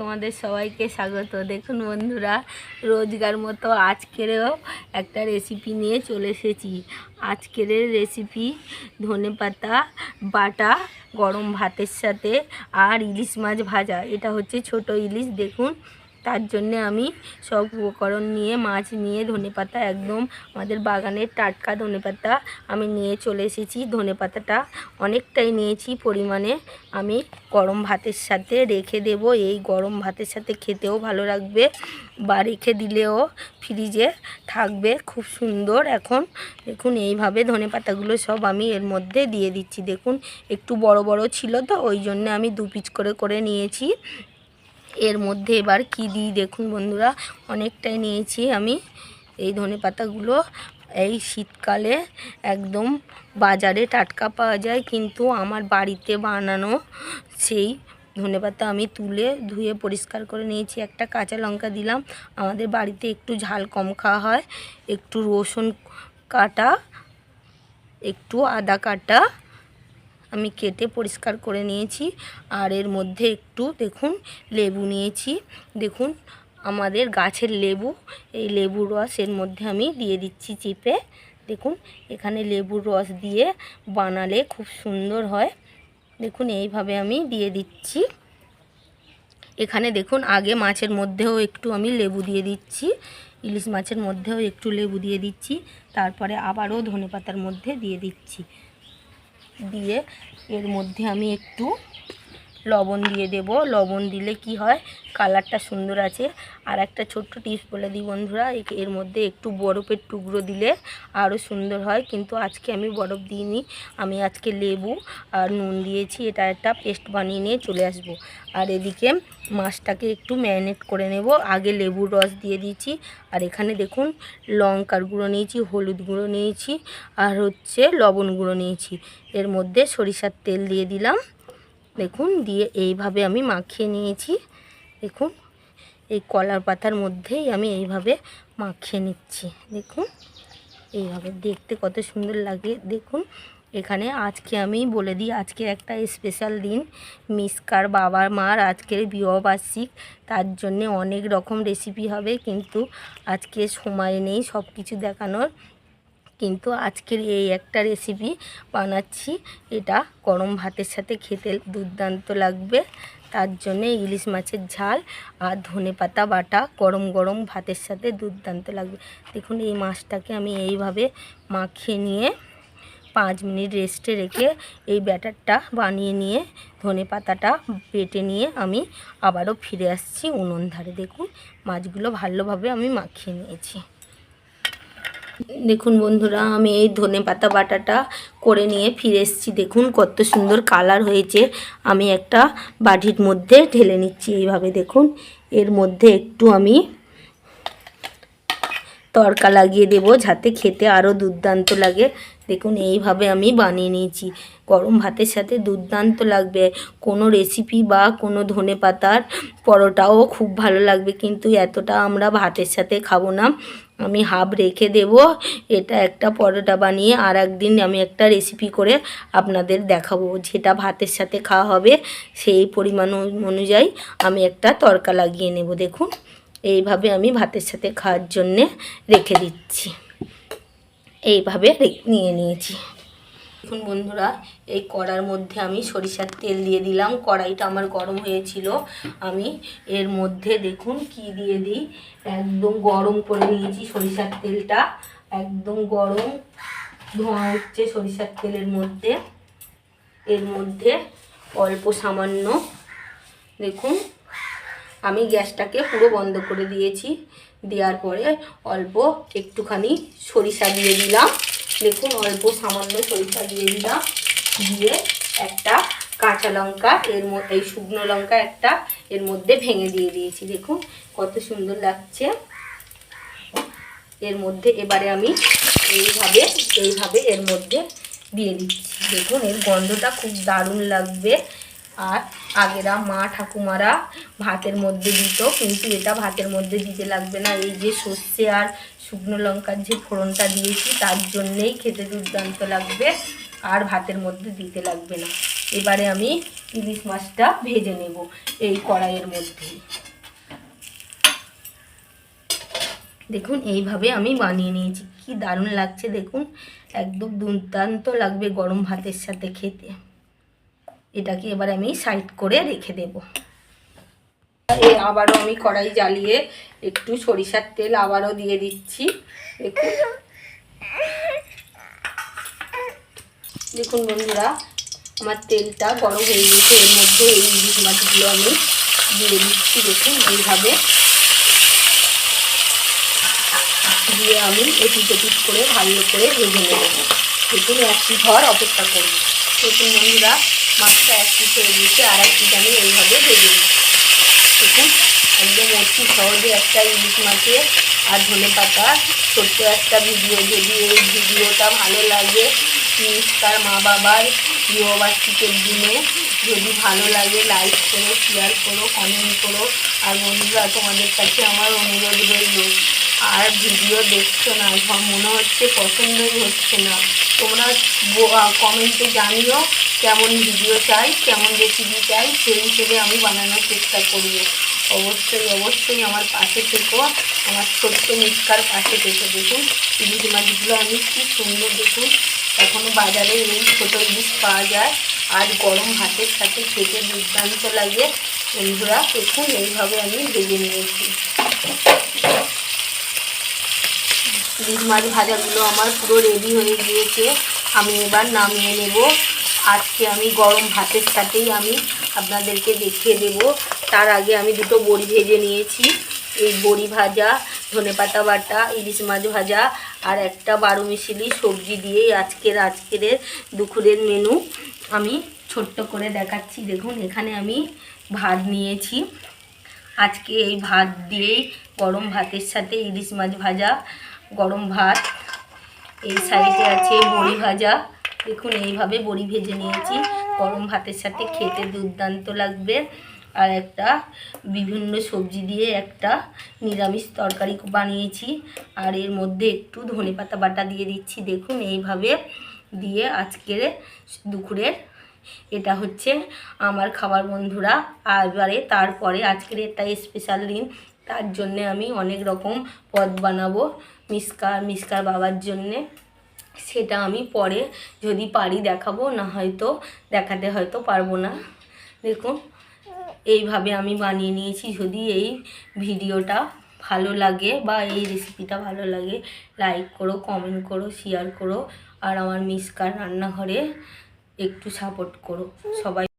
তোমাদের সবাইকে স্বাগত। দেখুন বন্ধুরা, রোজগার মতো আজকেরও একটা রেসিপি নিয়ে চলে এসেছি। আজকের রেসিপি ধনে পাতা, বাটা, গরম ভাতের সাথে আর ইলিশ মাছ ভাজা। এটা হচ্ছে ছোট ইলিশ। দেখুন তার জন্যে আমি সব উপকরণ নিয়ে, মাছ নিয়ে, ধনেপাতা একদম আমাদের বাগানের টাটকা ধনেপাতা আমি নিয়ে চলে এসেছি। ধনেপাতাটা অনেকটাই নিয়েছি পরিমাণে। আমি গরম ভাতের সাথে রেখে দেব। এই গরম ভাতের সাথে খেতেও ভালো লাগবে বা রেখে দিলেও ফ্রিজে থাকবে। খুব সুন্দর। এখন দেখুন, এইভাবে ধনেপাতাগুলো সব আমি এর মধ্যে দিয়ে দিচ্ছি। দেখুন, একটু বড় বড় ছিল তো, ওই জন্য আমি দু পিচ করে করে নিয়েছি। এর মধ্যে এবার কি দিই? দেখুন বন্ধুরা, অনেকটাই নিয়েছি আমি এই ধনে পাতাগুলো। এই শীতকালে একদম বাজারে টাটকা পাওয়া যায়, কিন্তু আমার বাড়িতে বানানো সেই ধনেপাতা আমি তুলে ধুয়ে পরিষ্কার করে নিয়েছি। একটা কাঁচা লঙ্কা দিলাম, আমাদের বাড়িতে একটু ঝাল কম খাওয়া হয়। একটু রসুন কাটা, একটু আদা কাটা আমি কেটে পরিষ্কার করে নিয়েছি। আর এর মধ্যে একটু দেখুন লেবু নিয়েছি। দেখুন আমাদের গাছের লেবু, এই লেবুর রস এর মধ্যে আমি দিয়ে দিচ্ছি চিপে। দেখুন এখানে লেবুর রস দিয়ে বানালে খুব সুন্দর হয়। দেখুন এইভাবে আমি দিয়ে দিচ্ছি। এখানে দেখুন আগে মাছের মধ্যেও একটু আমি লেবু দিয়ে দিচ্ছি। ইলিশ মাছের মধ্যেও একটু লেবু দিয়ে দিচ্ছি। তারপরে আবারও ধনেপাতার মধ্যে দিয়ে দিচ্ছি। দিয়ে এর মধ্যে আমি একটু লবণ দিয়ে দেব। লবণ দিলে কি হয়? কালারটা সুন্দর আছে। আর একটা ছোট্ট টিপস বলে দিই বন্ধুরা এর মধ্যে একটু বরফের টুকরো দিলে আরও সুন্দর হয়। কিন্তু আজকে আমি বরফ দিইনি, আমি আজকে লেবু আর নুন দিয়েছি। এটা একটা পেস্ট বানিয়ে নিয়ে চলে আসব। আর এদিকে মাছটাকে একটু ম্যারিনেট করে নেব। আগে লেবুর রস দিয়ে দিয়েছি। আর এখানে দেখুন, লঙ্কার গুঁড়ো নিয়েছি, হলুদ গুঁড়ো নিয়েছি, আর হচ্ছে লবণ গুঁড়ো নিয়েছি। এর মধ্যে সরিষার তেল দিয়ে দিলাম। দেখুন, দিয়ে এইভাবে আমি মাখিয়ে নিয়েছি। দেখুন, এই কলার পাতার মধ্যেই আমি এইভাবে মাখিয়ে নিচ্ছি। দেখুন, এইভাবে দেখতে কত সুন্দর লাগে। দেখুন, এখানে আজকে আমি বলে দিই আজকে একটা স্পেশাল দিন। মিসকার বাবার মার আজকের বিবাহবার্ষিক। তার জন্যে অনেক রকম রেসিপি হবে, কিন্তু আজকে সময় নেই সব কিছু দেখানোর। কিন্তু আজকের এই একটা রেসিপি বানাচ্ছি। এটা গরম ভাতের সাথে খেতে দুর্দান্ত লাগবে। তার জন্যে ইলিশ মাছের ঝাল আর ধনে পাতা বাটা গরম গরম ভাতের সাথে দুর্দান্ত লাগবে। দেখুন এই মাছটাকে আমি এইভাবে মাখিয়ে নিয়ে পাঁচ মিনিট রেস্টে রেখে এই ব্যাটারটা বানিয়ে নিয়ে ধনে পাতাটা বেটে নিয়ে আমি আবারও ফিরে আসছি উনুন ধারে। দেখুন মাছগুলো ভালোভাবে আমি মাখিয়ে নিয়েছি। দেখুন বন্ধুরা, আমি এই ধনে পাতা বাটাটা করে নিয়ে ফিরে এসেছি। দেখুন কত সুন্দর কালার হয়েছে। আমি একটা বাটির মধ্যে ঢেলে নিচ্ছি এইভাবে, দেখুন। এর মধ্যে একটু আমি তড়কা লাগিয়ে দেব, যাতে খেতে আরও দুর্দান্ত লাগে। দেখুন, এইভাবে আমি বানিয়ে নিয়েছি। গরম ভাতের সাথে দুর্দান্ত লাগবে। কোনো রেসিপি বা কোনো ধনে পাতার পরোটাও খুব ভালো লাগবে, কিন্তু এতটা আমরা ভাতের সাথে খাব না। আমি হাফ রেখে দেব। এটা একটা পরোটা বানিয়ে আর একদিন আমি একটা রেসিপি করে আপনাদের দেখাবো। যেটা ভাতের সাথে খাওয়া হবে, সেই পরিমাণ অনু- অনুযায়ী আমি একটা তড়কা লাগিয়ে নেব। দেখুন, এইভাবে আমি ভাতের সাথে খাওয়ার জন্যে রেখে দিচ্ছি। এইভাবে নিয়ে নিয়েছি। দেখুন বন্ধুরা, এই কড়ার মধ্যে আমি সরিষার তেল দিয়ে দিলাম। কড়াইটা আমার গরম হয়েছিল। আমি এর মধ্যে দেখুন কি দিয়ে দিই। একদম গরম করে নিয়েছি সরিষার তেলটা। একদম গরম ধোঁয়া উঠছে সরিষার তেলের মধ্যে। এর মধ্যে অল্প সামান্য দেখুন আমি গ্যাসটাকে পুরো বন্ধ করে দিয়েছি। দেওয়ার পরে অল্প একটুখানি সরিষা দিয়ে দিলাম। দেখুন, অল্প সামান্য সরিষা দিয়ে দিলাম। দিয়ে একটা কাঁচা লঙ্কা, এর এই শুকনো লঙ্কা একটা এর মধ্যে ভেঙে দিয়ে দিয়েছি। দেখুন, কত সুন্দর লাগছে। এর মধ্যে এবারে আমি এইভাবে এইভাবে এর মধ্যে দিয়ে দিচ্ছি। দেখুন, এর গন্ধটা খুব দারুণ লাগবে। আর আগেরা মা ঠাকুমারা ভাতের মধ্যে দিত, কিন্তু এটা ভাতের মধ্যে দিতে লাগবে না। এই যে সর্ষে আর শুকনো লঙ্কার যে ফোড়নটা দিয়েছি, তার জন্যেই খেতে দুর্দান্ত লাগবে আর ভাতের মধ্যে দিতে লাগবে না। এবারে আমি ইলিশ মাছটা ভেজে নেব এই কড়াইয়ের মধ্যে দেখুন, এইভাবে আমি বানিয়ে নিয়েছি। কি দারুণ লাগছে, দেখুন। একদম দুর্দান্ত লাগবে গরম ভাতের সাথে খেতে। এটাকে এবার আমি সাইড করে রেখে দেব। এই আবারও আমি কড়াই জ্বালিয়ে একটু সরিষার তেল আবারও দিয়ে দিচ্ছি। দেখুন। দেখুন বন্ধুরা, আমার তেলটা গরম হয়ে গেছে এর মধ্যে এই ইলিশ মাছগুলো আমি দিয়ে দিচ্ছি। দেখুন এইভাবে দিয়ে আমি এপিট এপিট করে ভালো করে ভেজে নেব। দেখুন একটি ঘর অপেক্ষা করব। দেখুন বন্ধুরা মাছটা এক পিঠ হয়ে গিয়েছে, আর এক পিঠ আমি এইভাবে ভেজে নিচ্ছি। একদম অতি সহজে একটা ইলিশ মাছের আর ধনে পাতা ছোট্ট একটা ভিডিও। যদি এই ভিডিওটা ভালো লাগে তার মা বাবার গৃহবার্ষিকের দিনে যদি ভালো লাগে লাইক করো শেয়ার করো কমেন্ট করো। আর বন্ধুরা, তোমাদের কাছে আমার অনুরোধ রইল, আর ভিডিও দেখছ না মনে হচ্ছে পছন্দই হচ্ছে না। তোমরা কমেন্টে জানিও কেমন ভিডিও চাই, কেমন রেসিপি চাই, সেই হিসেবে আমি বানানোর চেষ্টা করব অবশ্যই অবশ্যই আমার পাশে থেকো, আমার ছোট্ট মিটকার পাশে থেকো। দেখুন, ইলিশ মাছগুলো আমি কি সুন্দর, দেখুন এখনও বাজারে এই ছোটো ইলিশ পাওয়া যায়। আর গরম ভাতের সাথে খেতে দুর্দান্ত লাগে। বন্ধুরা, দেখুন, এইভাবে আমি ভেজে নিয়েছি। ইলিশ মাছ ভাজাগুলো আমার পুরো রেডি হয়ে গিয়েছে। আমি এবার নামিয়ে নেব। আজকে আমি গরম ভাতের সাথেই আমি আপনাদেরকে দেখিয়ে দেব। তার আগে আমি দুটো বড়ি ভেজে নিয়েছি। এই বড়ি ভাজা ধনেপাতা বাটা, ইলিশ মাছ ভাজা আর একটা বারো মিশিলি সবজি দিয়েই আজকের আজকের দুপুরের মেনু আমি ছোট্ট করে দেখাচ্ছি। দেখুন, এখানে আমি ভাত নিয়েছি। আজকে এই ভাত দিয়েই গরম ভাতের সাথে ইলিশ মাছ ভাজা, গরম ভাত। এই সাইডে আছে বড়ি ভাজা। দেখুন, এইভাবে বড়ি ভেজে নিয়েছি। গরম ভাতের সাথে খেতে দুর্দান্ত লাগবে। আর একটা বিভিন্ন সবজি দিয়ে একটা নিরামিষ তরকারি বানিয়েছি। আর এর মধ্যে একটু ধনেপাতা বাটা দিয়ে দিচ্ছি। দেখুন, এইভাবে দিয়ে আজকের দুপুরের এটা হচ্ছে আমার খাবার বন্ধুরা। এবারে তারপরে আজকের একটা স্পেশাল দিন। তার জন্যে আমি অনেক রকম পদ বানাবো মিসকার মিসকার বাবার জন্যে। সেটা আমি পরে যদি পারি দেখাবো, না হয়তো দেখাতে হয়তো পারব না। দেখুন, এইভাবে আমি বানিয়ে নিয়েছি। যদি এই ভিডিওটা ভালো লাগে বা এই রেসিপিটা ভালো লাগে লাইক করো কমেন্ট করো শেয়ার করো, আর আমার মিসকার রান্নাঘরে একটু সাপোর্ট করো। সবাই